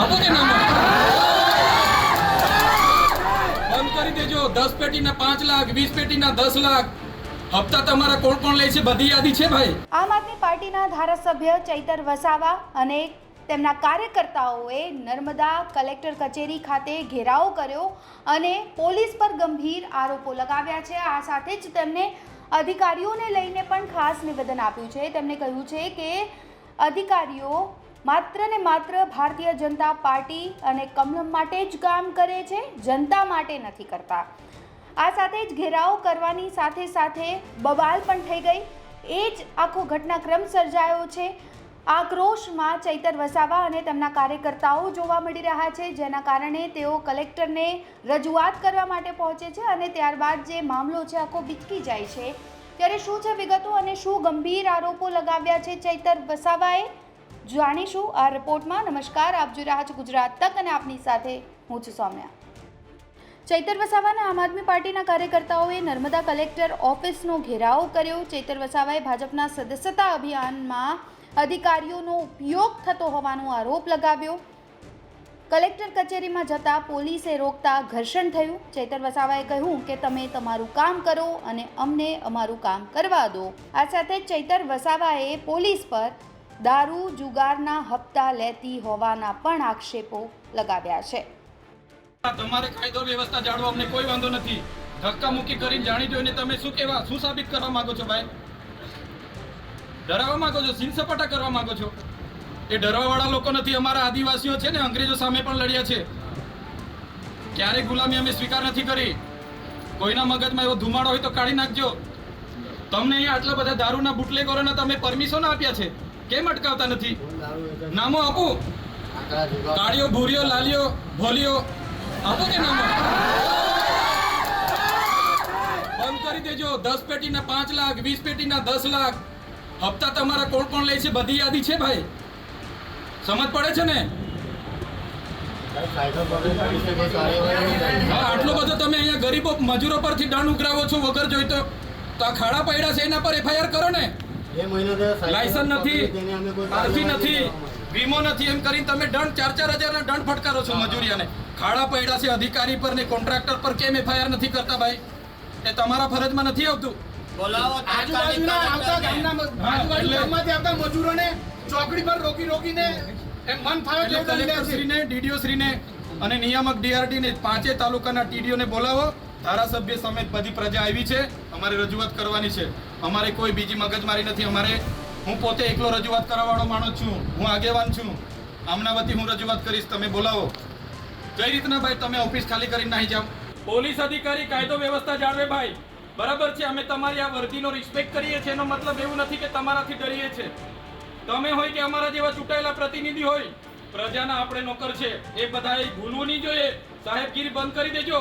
આપો કે બંધ કરી દેજો. દસ પેટીના પાંચ લાખ, વીસ પેટીના દસ લાખ. હપ્તા તમારા કોણ કોણ લે છે? બધી યાદી છે ભાઈ. આમ આદમી પાર્ટીના ધારાસભ્ય ચૈતર વસાવા અને તેમના કાર્યકર્તાઓએ નર્મદા કલેક્ટર કચેરી ખાતે ઘેરાવો કર્યો અને પોલીસ પર ગંભીર આરોપો લગાવ્યા છે. આ સાથે જ તેમને અધિકારીઓને લઈને પણ ખાસ નિવેદન આપ્યું છે. તેમણે કહ્યું છે કે અધિકારીઓ માત્ર ને માત્ર ભારતીય જનતા પાર્ટી અને કમલમ માટે જ કામ કરે છે, જનતા માટે નથી કરતા. આ સાથે જ ઘેરાવ કરવાની સાથે સાથે બબાલ પણ થઈ ગઈ. એ જ આખો ઘટનાક્રમ સર્જાયો છે. આક્રોશમાં ચૈતર વસાવા અને તેમના કાર્યકર્તાઓ જોવા મળી રહ્યા છે, જેના કારણે તેઓ કલેક્ટરને રજૂઆત કરવા માટે પહોંચે છે અને ત્યારબાદ જે મામલો છે આખો બિચકી જાય છે. ત્યારે શું છે વિગતો અને શું ગંભીર આરોપો લગાવ્યા છે ચૈતર વસાવાએ? જાણીશું આ રિપોર્ટમાં. નમસ્કાર, આપ જોઈ રહ્યા છો ગુજરાત તક અને આપની સાથે હું છું સૌમ્યા. ચૈતર વસાવાના આમ આદમી પાર્ટીના કાર્યકર્તાઓએ નર્મદા કલેક્ટર ઓફિસનો ઘેરાવ કર્યો. ચૈતર વસાવાએ ભાજપના સદસ્યતા અભિયાનમાં અધિકારીઓનો ઉપયોગ થતો હોવાનો આરોપ લગાવ્યો. કલેક્ટર કચેરીમાં જતા પોલીસે રોકતા ઘર્ષણ થયું. ચૈતર વસાવાએ કહ્યું કે, તમે તમારું કામ કરો અને અમને અમારું કામ કરવા દો. આ સાથે ચૈતર વસાવાએ પોલીસ પર દારૂ જુગારના હપ્તા લેતી હોવાના પણ આક્ષેપો લગાવ્યા છે. તમારે કાયદો વ્યવસ્થા જાળવો અમને કોઈ વાંધો નથી. ધક્કા મુક્કી કરીને જાણી જોઈને તમે શું કહેવા, શું સાબિત કરવા માંગો છો ભાઈ? ડરાવવા માંગો છો સીન સપાટા કરવા માંગો છો? એ ડરવાવાળા લોકો નથી, અમારા આદિવાસીઓ છે ને, અંગ્રેજો સામે પણ લડ્યા છે. ક્યારેય ગુલામી અમે સ્વીકાર નથી કરી. કોઈના મગજમાં એવો ધુમાડો હોય તો કાઢી નાખજો. તમને અહીંયા આટલા બધા દારૂના બુટલેગોરોના તમે પરમિશન આપ્યા છે. કેમ અટકાવતા નથી? નામો આપો. કાળીઓ ભૂરિયો લાલિયો ભોલિયો આપો કે નામો? બંધ કરી દેજો. દસ પેટીના પાંચ લાખ, વીસ પેટીના દસ લાખ. હપ્તા તમારા કોણ કોણ લે છે? બધી યાદી છે ભાઈ. સમજ પડે છે ને? આટલો બધો તમે અહીંયા ગરીબો, મજૂરો પરથી દંડ ઉઘરાવો છો, વગર જોઈતો તો આ ખાડા પડ્યા છે, એના પર એફઆઈઆર કરો ને. લાયસન્સ નથી. આરસી નથી. વીમો નથી. એમ કરીને તમે દંડ ચાર ચાર હજારના દંડ ફટકારો છો મજૂરિયાને. ખાડા પડ્યા છે અધિકારી પર ને કોન્ટ્રાક્ટર પર કેમ એફઆઈઆર નથી કરતા ભાઈ? એ તમારા ફરજમાં નથી આવતું. આજુબાજુના આવતા ગામના મજૂરોને ચોકડી પર રોકી રોકીને એમ મન ફાવે એટલે તેવું દંડ લે કલેક્ટર છે. શ્રીને ડીડીઓ શ્રીને અને નિયામક ડીઆરટી ને પાંચે તાલુકાના ટીડીઓ ને બોલાવો. ધારાસભ્ય સમેત બધી પ્રજા આવી છે. અમારે રજૂઆત કરવાની છે. અમારે કોઈ બીજી મગજમારી નથી. અમારે હું પોતે એકલો રજૂઆત કરવાવાળો માણસ છું. હું આગેવાન છું. આમના વતી હું રજૂઆત કરીશ. તમે બોલાવો. કઈ રીતના ભાઈ તમે ઓફિસ ખાલી કરીને નાહી જાઓ? પોલીસ અધિકારી કાયદો વ્યવસ્થા જાળવે ભાઈ. બરાબર છે, અમે તમારી આ વર્દીનો રિસ્પેક્ટ કરીએ છીએ. એનો મતલબ એવું નથી કે તમારાથી ડરીએ છીએ તમે હોય કે અમારા જેવા ચૂંટાયેલા પ્રતિનિધિ હોય, પ્રજાના આપણે નોકર છે. એ બધાએ ભૂલવું નહીં જોઈએ. સાહેબગીરી બંધ કરી દેજો.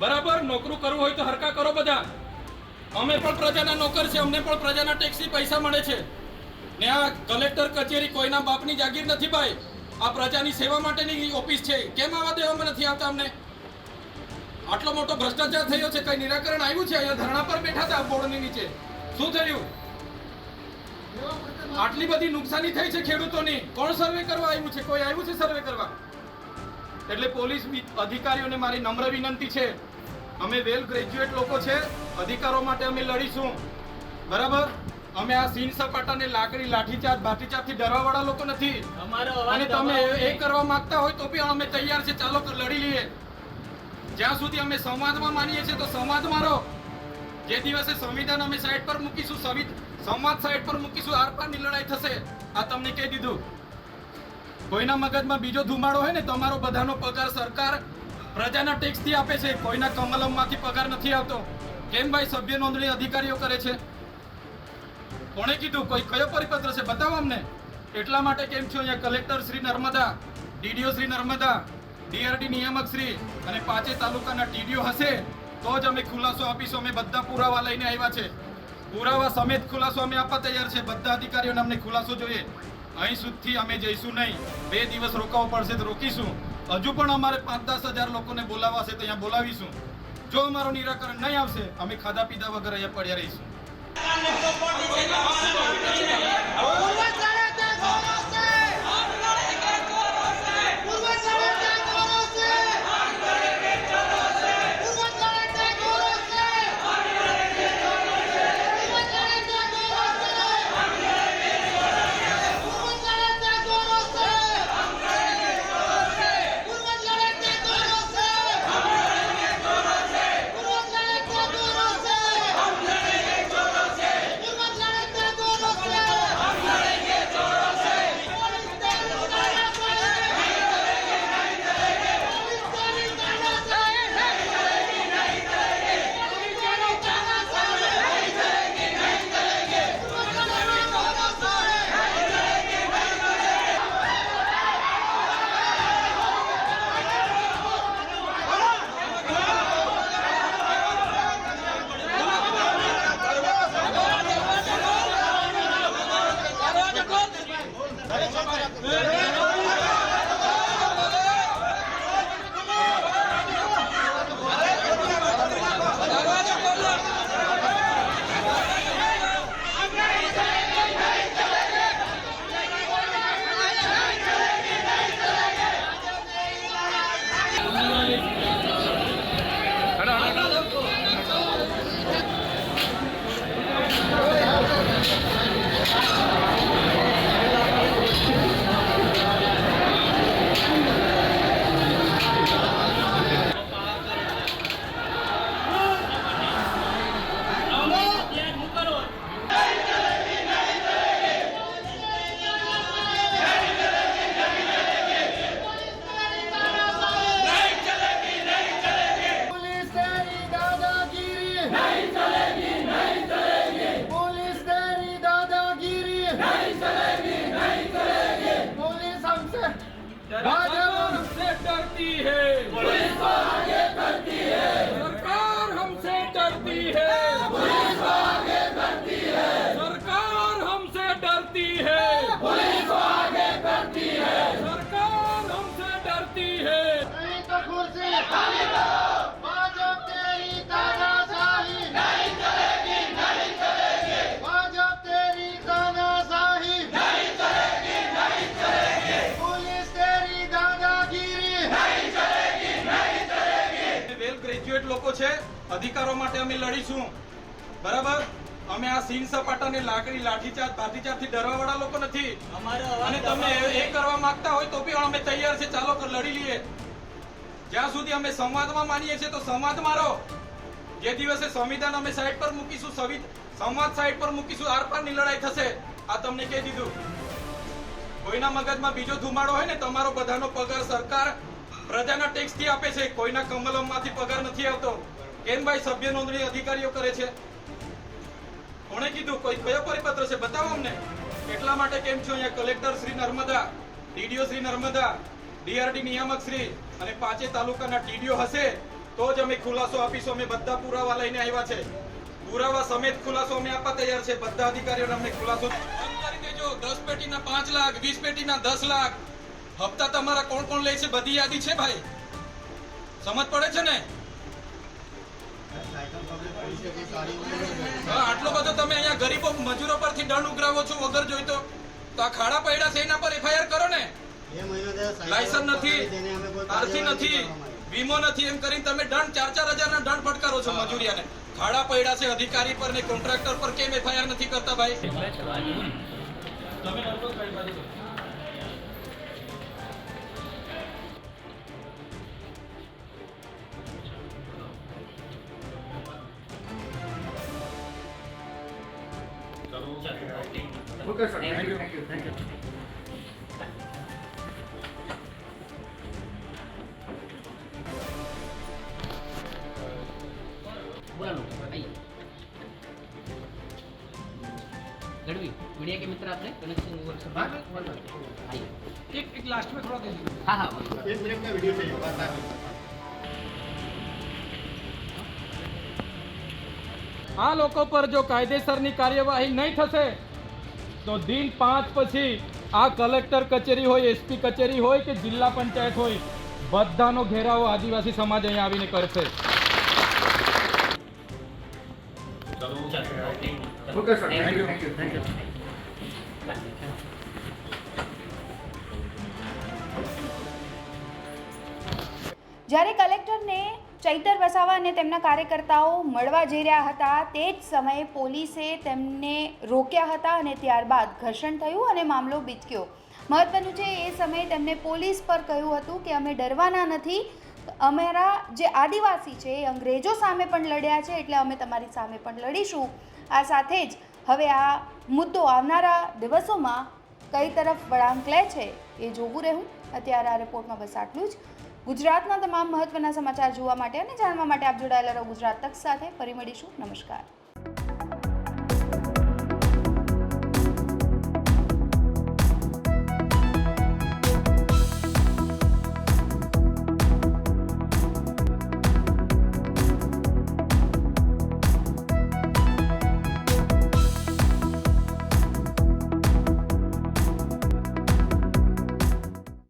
બરાબર, નોકરું કરવું હોય તો હરકા કરો બધા. અમે પણ પ્રજાના નોકર છે, અમને પણ પ્રજાના ટેક્સી પૈસા મળે છે. ને આ કલેક્ટર કચેરી કોઈના બાપની જાગીર નથી ભાઈ. આ પ્રજાની સેવા માટેની ઓફિસ છે. કેમ આવા દેવામાં નથી આવતા અમને? આટલો મોટો ભ્રષ્ટાચાર થયો છે, કઈ નિરાકરણ આવ્યું છે? અહીંયા ધરણા પર બેઠા હતા બોર્ડની નીચે. શું થયું? આટલી બધી નુકસાની થઈ છે ખેડૂતોની. કોણ સર્વે કરવા આવ્યું છે? કોઈ આવ્યું છે સર્વે કરવા? એટલે પોલીસ અધિકારીઓને મારી નમ્ર વિનંતી છે. અમે વેલ ગ્રેજ્યુએટ લોકો છે. અધિકારો માટે અમે લડીશું. બરાબર? અમે આ સીન સપાટાને લાકડી લાઠીચાર્જ ભાતીચાર્જથી ડરવાવાળા લોકો નથી. અને તમે એ- કરવા માંગતા હોય તો બી અમે તૈયાર છે. ચાલો તો લડી લઈએ. જ્યાં સુધી અમે સંવાદમાં માનીએ છીએ તો સંવાદમાં રહો. જે દિવસે સંવિધાન અમે સાઈડ પર મૂકીશું સંવાદ સાઈડ પર મૂકીશું આરપારની લડાઈ થશે. આ તમને કહી દીધું. કોઈના મગજમાં બીજો ધુમાડો હોય ને તમારો બધાનો પગાર સરકાર પ્રજાના ટેક્સથી આપે છે. કોઈના કમલમમાંથી પગાર નથી આવતો. કેમ ભાઈ સભ્ય નોંધણી અધિકારીઓ કરે છે? કોણે કીધું? કોઈ કયો પરિપત્ર છે? બતાવો અમને. એટલા માટે કેમ છો અહીંયા collector Shri Narmada, DDO Shri Narmada, DRD નિયામક શ્રી અને પાંચે તાલુકાના ટીડીઓ હશે, તો જ અમે ખુલાસો આપીશું. અમે બધા પુરાવા લઈને આવ્યા છે. પુરાવા સમેત ખુલાસો અમે આપવા તૈયાર છે. બધા અધિકારીઓને અમને ખુલાસો જોઈએ. અહીં સુધી અમે જઈશું નહીં. બે દિવસ રોકાવું પડશે તો રોકીશું. હજુ પણ અમારે પાંચ દસ હજાર લોકોને બોલાવાશે તો અહીંયા બોલાવીશું. જો અમારું નિરાકરણ નહીં આવશે અમે ખાધા પીધા વગર અહીંયા પડ્યા રહીશું. છે અધિકારો માટે અમે લડીશું. બરાબર? અમે આ સીન સપાટાને લાકડી લાઠીચાર્જ લાઠીચાર્જથી ડરવા વાળા લોકો નથી. અને તમે એ- કરવા માંગતા હોય તો બી અમે તૈયાર છે. ચાલો લડી લઈએ. જ્યાં સુધી અમે સંવાદમાં માનીએ છીએ તો સંવાદ મારો. જે દિવસે સંવિધાન અમે સાઈડ પર મૂકીશું સંવિ- સંવાદ સાઈડ પર મૂકીશું આર પારની લડાઈ થશે. આ તમને કહી દીધું. કોઈના મગજમાં બીજો ધુમાડો હોય ને તમારો બધાનો પગાર સરકાર પ્રજાના ટેક્સથી આપે છે. કોઈના કમલમમાંથી પગાર નથી આવતો. કેમ ભાઈ સભ્ય નોંધણી અધિકારીઓ કરે છે? કોણે કીધું? કોઈ કયો પરિપત્ર છે? બતાવો અમને. એટલા માટે કેમ છો અહીંયા collector Shri Narmada, DDO Shri Narmada, DRD નિયામક શ્રી અને પાંચે તાલુકાના ટીડીઓ હશે, તો જ અમે ખુલાસો આપીશું. અમે બધા પુરાવા લઈને આવ્યા છે. પુરાવા સમેત ખુલાસો અમે આપવા તૈયાર છે. બધા અધિકારીઓને અમને ખુલાસો કરી દેજો. દસ પેટીના પાંચ લાખ, વીસ પેટીના દસ લાખ. હપ્તા તમારા કોણ કોણ લે છે? બધી યાદી છે ભાઈ? સમજ પડે છે ને? હા, આટલો બધો તમે અહીંયા ગરીબો મજૂરો પરથી દંડ ઉઘરાવો છો વગર જોઈતો તો. આ ખાડા પૈડા છે એના પર એફઆઈઆર કરો ને. લાયસન્સ નથી આરસી નથી વીમો નથી એમ કરીને તમે દંડ ચાર ચાર હજાર ના દંડ ફટકારો છો મજૂરિયાને. ખાડા પૈડા છે અધિકારી પર ને કોન્ટ્રાક્ટર પર કેમ એફઆઈઆર નથી કરતા ભાઈ? थैंक यू थैंक यू के मित्र आपने कनेक्शन एक एक लास्ट में थोड़ा दे दीजिए हाँ हाँ एक मिनट का वीडियो चाहिए આ લોકો પર જો કાયદેસરની કાર્યવાહી નહીં થશે તો દિન પાંચ પછી આ કલેક્ટર કચેરી હોય એસપી કચેરી હોય કે જિલ્લા પંચાયત હોય બધાનો ઘેરાવો આદિવાસી સમાજ અહીંયા આવીને કરશે. જ્યારે કલેક્ટરને ચૈતર વસાવા અને તેમના કાર્યકર્તાઓ મળવા જઈ રહ્યા હતા. તે જ સમયે પોલીસે તેમને રોક્યા હતા અને ત્યારબાદ ઘર્ષણ થયું અને મામલો બીચક્યો મહત્વનું છે, એ સમયે તેમને પોલીસ પર કહ્યું હતું કે અમે ડરવાના નથી. અમારા જે આદિવાસી છે, એ અંગ્રેજો સામે પણ લડ્યા છે, એટલે અમે તમારી સામે પણ લડીશું. આ સાથે જ હવે આ મુદ્દો આવનારા દિવસોમાં કઈ તરફ વળાંક લે છે, એ જોવું રહ્યું અત્યારે આ રિપોર્ટમાં બસ આટલું જ. ગુજરાતના તમામ મહત્વના સમાચાર જોવા માટે અને જાણવા માટે આપ જોડાયેલા રહો ગુજરાત તક સાથે. ફરી મળીશું. નમસ્કાર.